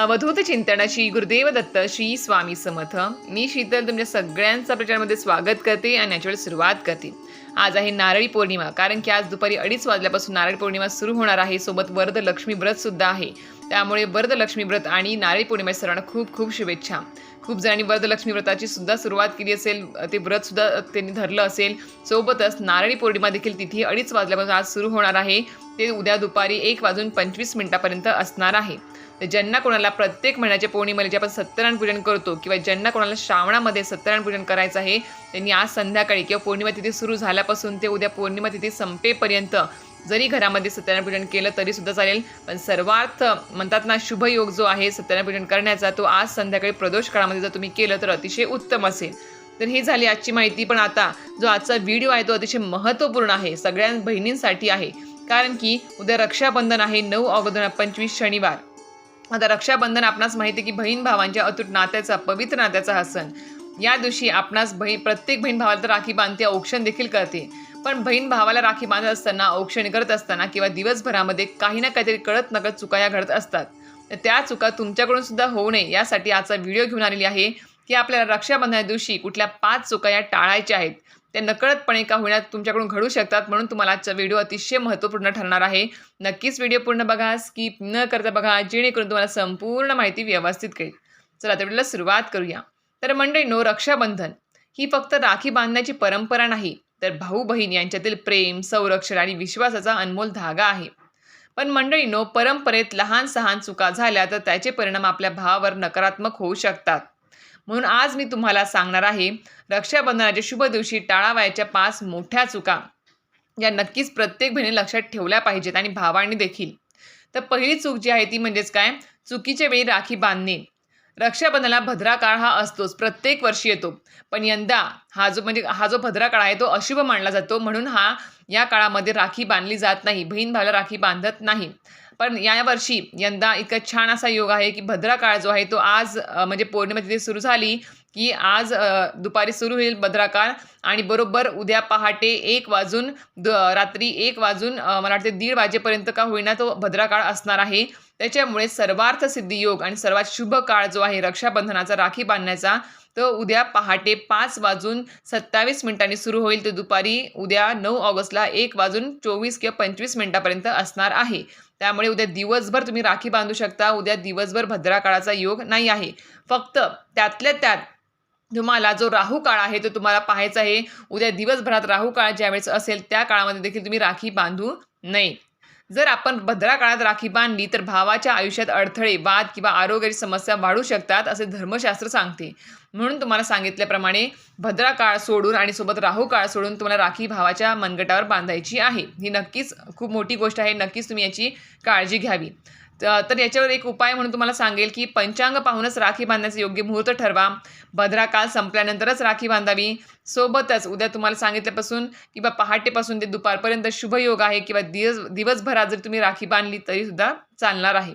अवधूत चिंतन श्री गुरुदेव दत्त श्री स्वामी समर्थ. मी शीतल तुमच्या सगळ्यांचा प्रचारामध्ये स्वागत करते आणि याच्यावर सुरुवात करते. आज आहे नारळी पौर्णिमा कारण की आज दुपारी अडीच वाजल्यापासून नारळी पौर्णिमा सुरू होणार आहे. सोबत वरद लक्ष्मी व्रत सुद्धा आहे. त्यामुळे वरद लक्ष्मी व्रत आणि नारळी पौर्णिमा सर्वांना खूप खूप शुभेच्छा. खूप जणांनी वरद लक्ष्मी व्रताची सुद्धा सुरुवात केली असेल ते व्रत सुद्धा त्यांनी धरलं असेल. सोबतच नारळी पौर्णिमा देखील तिथे अडीच वाजल्यापासून आज सुरू होणार आहे. ते उद्या दुपारी एक वाजून पंचवीस मिनिटापर्यंत असणार आहे. तर ज्यांना कोणाला प्रत्येक महिन्याच्या पौर्णिमेला जे आपण सत्यनारायण पूजन करतो किंवा ज्यांना कोणाला श्रावणामध्ये सत्यनारायण पूजन करायचं आहे त्यांनी आज संध्याकाळी किंवा पौर्णिमा तिथी सुरू झाल्यापासून ते उद्या पौर्णिमा तिथी संपेपर्यंत जरी घरामध्ये सत्यनारायण पूजन केलं तरी सुद्धा चालेल. पण सर्वार्थ म्हणतात ना शुभ योग जो आहे सत्यनारायण पूजन करण्याचा तो आज संध्याकाळी प्रदोष काळामध्ये जर तुम्ही केलं तर अतिशय उत्तम असेल. तर ही झाली आजची माहिती. पण आता जो आजचा व्हिडिओ आहे तो अतिशय महत्त्वपूर्ण आहे सगळ्या बहिणींसाठी आहे. कारण की उद्या रक्षाबंधन आहे नऊ ऑगस्ट पंचवीस शनिवार. आता रक्षाबंधन आपणास माहिती आहे की बहीण भावांच्या अतूट नात्याचा पवित्र नात्याचा हा सण. या दिवशी आपणास बहीण प्रत्येक बहीण भावाला तर राखी बांधते औक्षण देखील करते. पण बहीण भावाला राखी बांधत असताना औक्षण करत असताना किंवा दिवसभरामध्ये काही ना काहीतरी कळत नकळत चुका या घडत असतात. तर त्या चुका तुमच्याकडून सुद्धा होऊ नये यासाठी आजचा व्हिडिओ घेऊन आलेली आहे की आपल्याला रक्षाबंधना दिवशी कुठल्या पाच चुका या टाळायच्या आहेत. ते नकळतपणे का होण्यात तुमच्याकडून घडू शकतात म्हणून तुम्हाला आजचा व्हिडिओ अतिशय महत्त्वपूर्ण ठरणार आहे. नक्कीच व्हिडिओ पूर्ण बघा स्किप न करता बघा जेणेकरून तुम्हाला संपूर्ण माहिती व्यवस्थित कळेल. चला तर व्हिडिओला सुरुवात करूया. तर मंडळीनो रक्षाबंधन ही फक्त राखी बांधण्याची परंपरा नाही तर भाऊ बहीण यांच्यातील प्रेम संरक्षण आणि विश्वासाचा अनमोल धागा आहे. पण मंडळीनो परंपरेत लहान सहान चुका झाल्या तर त्याचे परिणाम आपल्या भावावर नकारात्मक होऊ शकतात. म्हणून आज मी तुम्हाला सांगणार आहे रक्षाबंधनाच्या शुभ दिवशी टाळावयाच्या पाच मोठ्या चुका. या नक्कीच प्रत्येक बहिणी लक्षात ठेवल्या पाहिजेत आणि भावांनी देखील. तर पहिली चूक जी आहे ती म्हणजेच काय? चुकीच्या वेळी राखी बांधणे. रक्षाबंधनाला भद्रा काळ हा असतोच प्रत्येक वर्षी येतो. पण यंदा हा जो म्हणजे हा जो भद्रा काळ आहे तो अशुभ मानला जातो म्हणून हा या काळामध्ये राखी बांधली जात नाही. बहीण भावाला राखी बांधत नाही. पण यावर्षी यंदा इतका छान असा योग आहे की भद्रा काळ जो आहे तो आज म्हणजे पौर्णिमा तिथे सुरू झाली की आज दुपारी सुरू होईल भद्रा काळ. आणि बरोबर उद्या पहाटे एक वाजून द रात्री एक वाजून मला वाटते दीड वाजेपर्यंत का होईना तो भद्रा काळ असणार आहे. त्याच्यामुळे सर्वार्थ सिद्धी योग आणि सर्वात शुभ काळ जो आहे रक्षाबंधनाचा राखी बांधण्याचा तो उद्या पहाटे पाच वाजून सत्तावीस मिनिटांनी सुरू होईल. ते दुपारी उद्या नऊ ऑगस्टला एक वाजून चोवीस किंवा पंचवीस मिनिटापर्यंत असणार आहे. त्यामुळे उद्या दिवसभर तुम्ही राखी बांधू शकता. उद्या दिवसभर भद्रा काळाचा योग नाही आहे. फक्त त्यातल्या त्यात तुम्हाला जो राहू काळ आहे तो तुम्हाला पाहायचा आहे. उद्या दिवसभरात राहू काळ ज्यावेळेस असेल त्या काळामध्ये देखील तुम्ही राखी बांधू नये. जर आपण भद्रा काळात राखी बांधली तर भावाच्या आयुष्यात अडथळे वाद किंवा आरोग्याची समस्या वाढू शकतात असे धर्मशास्त्र सांगते. म्हणून तुम्हाला सांगितल्याप्रमाणे भद्रा काळ सोडून आणि सोबत राहू काळ सोडून तुम्हाला राखी भावाच्या मनगटावर बांधायची आहे. ही नक्कीच खूप मोठी गोष्ट आहे. नक्कीच तुम्ही याची काळजी घ्यावी. तर याच्यावर एक उपाय म्हणून तुम्हाला सांगेल की पंचांग पाहूनच राखी बांधण्याचं योग्य मुहूर्त ठरवा. भद्रा काल संपल्यानंतरच राखी बांधावी. सोबतच उद्या तुम्हाला सांगितल्यापासून किंवा पहाटेपासून ते दुपारपर्यंत शुभयोग आहे किंवा दिवस दिवसभरात जर तुम्ही राखी बांधली तरीसुद्धा चालणार आहे.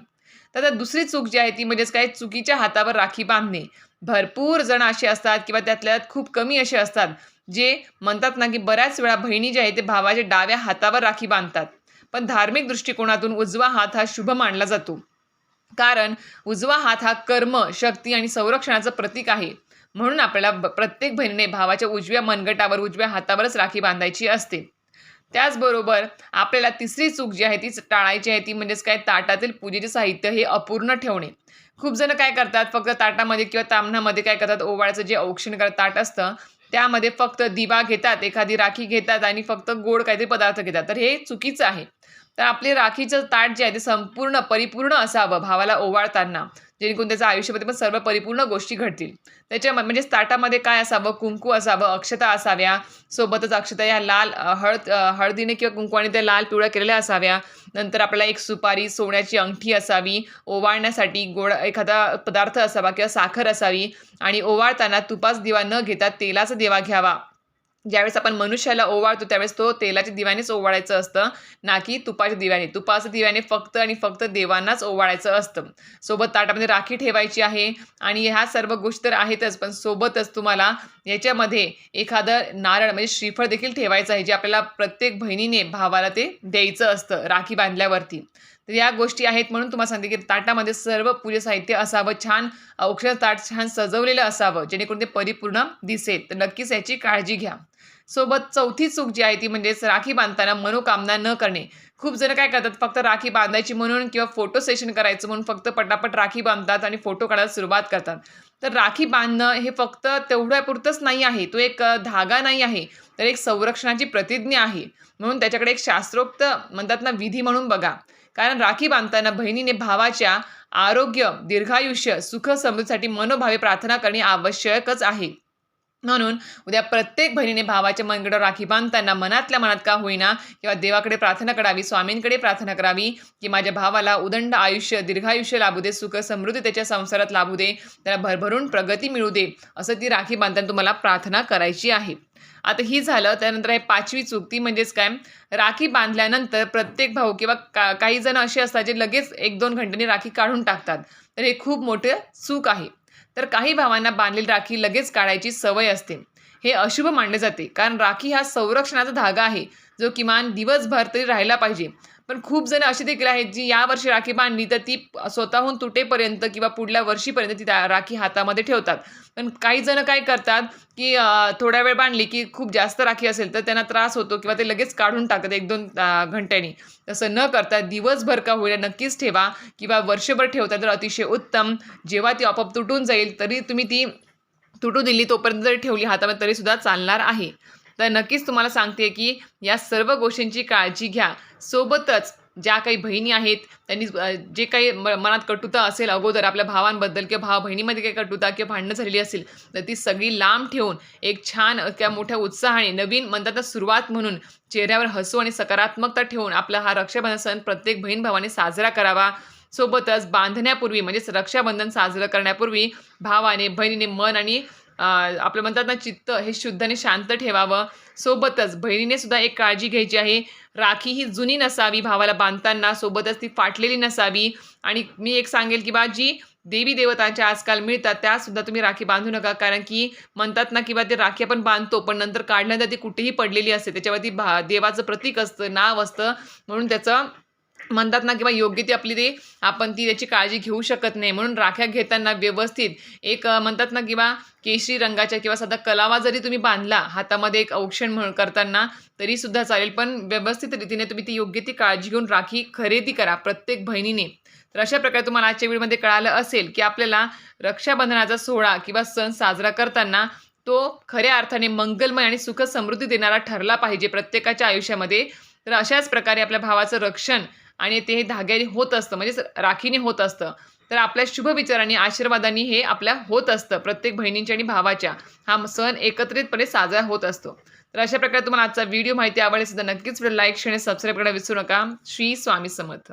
तर आता दुसरी चूक जी आहे ती म्हणजेच काय? चुकीच्या हातावर राखी बांधणे. भरपूर जण असे असतात किंवा त्यातल्या खूप कमी असे असतात जे म्हणतात ना की बऱ्याच वेळा बहिणी जे आहे ते भावाच्या डाव्या हातावर राखी बांधतात. पण धार्मिक दृष्टिकोनातून उजवा हात हा शुभ मानला जातो. कारण उजवा हात हा कर्म शक्ती आणि संरक्षणाचं प्रतीक आहे. म्हणून आपल्याला प्रत्येक बहिणीने भावाच्या उजव्या मनगटावर उजव्या हातावरच राखी बांधायची असते. त्याचबरोबर आपल्याला तिसरी चूक जी आहे ती टाळायची आहे ती म्हणजेच काय? ताटातील पूजेचे साहित्य हे अपूर्ण ठेवणे. खूप जण काय करतात? फक्त ताटामध्ये किंवा तामणामध्ये काय करतात? ओवाळ्याचं जे औक्षण करतात ताट असतं त्यामध्ये फक्त दिवा घेतात एखादी राखी घेतात आणि फक्त गोड काहीतरी पदार्थ घेतात. तर हे चुकीचं आहे. तर आपले राखीचं ताट जे आहे ते संपूर्ण परिपूर्ण असावं भावाला ओवाळताना. जेणेकरून त्याच्या आयुष्यामध्ये पण सर्व परिपूर्ण गोष्टी घडतील. त्याच्या म्हणजेच ताटामध्ये काय असावं? कुंकू असावं अक्षता असाव्या सोबतच अक्षता या लाल हळद हळदीने किंवा कुंकवाने त्या लाल पिवळ्या केलेल्या असाव्या. नंतर आपल्याला एक सुपारी सोन्याची अंगठी असावी. ओवाळण्यासाठी गोड एखादा पदार्थ असावा किंवा साखर असावी. आणि ओवाळताना तुपाच दिवा न घेता तेलाचा दिवा घ्यावा. ज्यावेळेस आपण मनुष्याला ओवाळतो त्यावेळेस तो तेलाच्या दिव्यानेच ओवाळायचं असतं. ना की तुपाच्या दिव्याने. तुपाच्या दिव्याने फक्त आणि फक्त देवांनाच ओवाळायचं असतं. सोबत ताटामध्ये राखी ठेवायची आहे. आणि ह्या सर्व गोष्टी तर आहेतच पण सोबतच तुम्हाला याच्यामध्ये एखादं नारळ म्हणजे श्रीफळ देखील ठेवायचं आहे जे आपल्याला प्रत्येक बहिणीने भावाला ते द्यायचं असतं राखी बांधल्यावरती. तर या गोष्टी आहेत म्हणून तुम्हाला सांगते की ताटामध्ये सर्व पूजे साहित्य असावं छान औषध ताट छान सजवलेलं असावं जेणेकरून ते परिपूर्ण दिसेल. तर नक्कीच याची काळजी घ्या. सोबत चौथी चूक जी आहे ती म्हणजेच राखी बांधताना मनोकामना न करणे. खूप जण काय करतात फक्त राखी बांधायची म्हणून किंवा फोटो सेशन करायचं म्हणून फक्त पटापट राखी बांधतात आणि फोटो काढायला सुरुवात करतात. तर राखी बांधणं हे फक्त तेवढ्यापुरतंच नाही आहे. तो एक धागा नाही आहे तर एक संरक्षणाची प्रतिज्ञा आहे. म्हणून त्याच्याकडे एक शास्त्रोक्त म्हणतात ना विधी म्हणून बघा. कारण राखी बांधताना बहिणीने भावाच्या आरोग्य दीर्घायुष्य सुख समृद्धीसाठी मनोभावे प्रार्थना करणे आवश्यकच आहे. म्हणून उद्या प्रत्येक बहिणीने भावाच्या मनगडावर राखी बांधताना मनातल्या मनात का होईना किंवा देवाकडे प्रार्थना करावी स्वामींकडे प्रार्थना करावी की माझ्या भावाला उदंड आयुष्य दीर्घायुष्य लाभू दे सुख समृद्धी त्याच्या संसारात लाभू दे त्याला भरभरून प्रगती मिळू दे असं ती राखी बांधताना तुम्हाला प्रार्थना करायची आहे. आता ही झालं त्यानंतर आहे पाचवी चूक ती म्हणजेच काय? राखी बांधल्यानंतर प्रत्येक भाऊ किंवा का काही जण असे असतात जे लगेच एक दोन घंट्यांनी राखी काढून टाकतात. तर हे खूप मोठं चूक आहे. तर काही भावांना बांधलेली राखी लगेच काढायची सवय असते. हे अशुभ मानले जाते कारण राखी हा संरक्षणाचा धागा आहे. जो किमान दिवसभर तरी राहिला पाहिजे. पण खूप जण अशी देखील आहेत जी यावर्षी राखी बांधली तर ती स्वतःहून तुटेपर्यंत किंवा पुढल्या वर्षीपर्यंत ती त्या राखी हातामध्ये ठेवतात. पण काही जण काय करतात की थोड्या वेळ बांधली की खूप जास्त राखी असेल तर त्यांना त्रास होतो किंवा ते लगेच काढून टाकतात एक दोन घंट्यानी घंट्यांनी. तसं न करता दिवसभर का होईल नक्कीच ठेवा किंवा वर्षभर ठेवता तर अतिशय उत्तम. जेव्हा ती आपोआप तुटून जाईल तरी तुम्ही ती तुटू दिली तोपर्यंत जरी ठेवली हातामध्ये तरीसुद्धा चालणार आहे. तर नक्कीच तुम्हाला सांगते की या सर्व गोष्टींची काळजी घ्या. सोबतच ज्या काही बहिणी आहेत त्यांनी जे काही म मनात कटुता असेल अगोदर आपल्या भावांबद्दल किंवा भाव बहिणीमध्ये काही कटुता किंवा भांडणं झालेली असेल तर ती सगळी लांब ठेवून एक छान किंवा मोठ्या उत्साहाने नवीन म्हणतात सुरुवात म्हणून चेहऱ्यावर हसू आणि सकारात्मकता ठेवून आपला हा रक्षाबंधन सण प्रत्येक बहीण भावाने साजरा करावा. सोबतच बांधण्यापूर्वी म्हणजेच रक्षाबंधन साजरं करण्यापूर्वी भावाने बहिणीने मन आणि आपलं म्हणतात ना चित्त हे शुद्ध आणि शांत ठेवावं. सोबतच बहिणीने सुद्धा एक काळजी घ्यायची आहे. राखी ही जुनी नसावी भावाला बांधताना सोबतच ती फाटलेली नसावी. आणि मी एक सांगेल की बा जी देवी देवतांच्या आजकाल मिळतात त्यासुद्धा तुम्ही राखी बांधू नका. कारण की म्हणतात ना किंवा ते राखी आपण बांधतो पण नंतर काढल्यानंतर ती कुठेही पडलेली असते. त्याच्यावरती भा देवाचं प्रतीक असतं नाव असतं. म्हणून त्याचं म्हणतात ना किंवा योग्य ती आपली ते आपण ती त्याची काळजी घेऊ शकत नाही. म्हणून राख्या घेताना व्यवस्थित एक म्हणतात ना किंवा केशरी रंगाच्या किंवा साधा कलावा जरी तुम्ही बांधला हातामध्ये एक औक्षण म्हणून करताना तरी सुद्धा चालेल. पण व्यवस्थित रीतीने तुम्ही ती योग्य ती काळजी घेऊन राखी खरेदी करा प्रत्येक बहिणीने. तर अशा प्रकारे तुम्हाला आजच्या व्हिडिओमध्ये कळालं असेल की आपल्याला रक्षाबंधनाचा सोहळा किंवा सण साजरा करताना तो खऱ्या अर्थाने मंगलमय आणि सुख समृद्धी देणारा ठरला पाहिजे प्रत्येकाच्या आयुष्यामध्ये. तर अशाच प्रकारे आपल्या भावाचं रक्षण आणि ते हे धाग्याने होत असतं म्हणजेच राखीने होत असतं. तर आपल्या शुभ विचारांनी आशीर्वादांनी हे आपल्या होत असतं प्रत्येक बहिणींच्या आणि भावाच्या. हा सण एकत्रितपणे साजरा होत असतो. तर अशा प्रकारे तुम्हाला आजचा व्हिडिओ माहिती आवडली सुद्धा नक्कीच लाईक शेअर सबस्क्राईब करायला विसरू नका. श्री स्वामी समर्थ.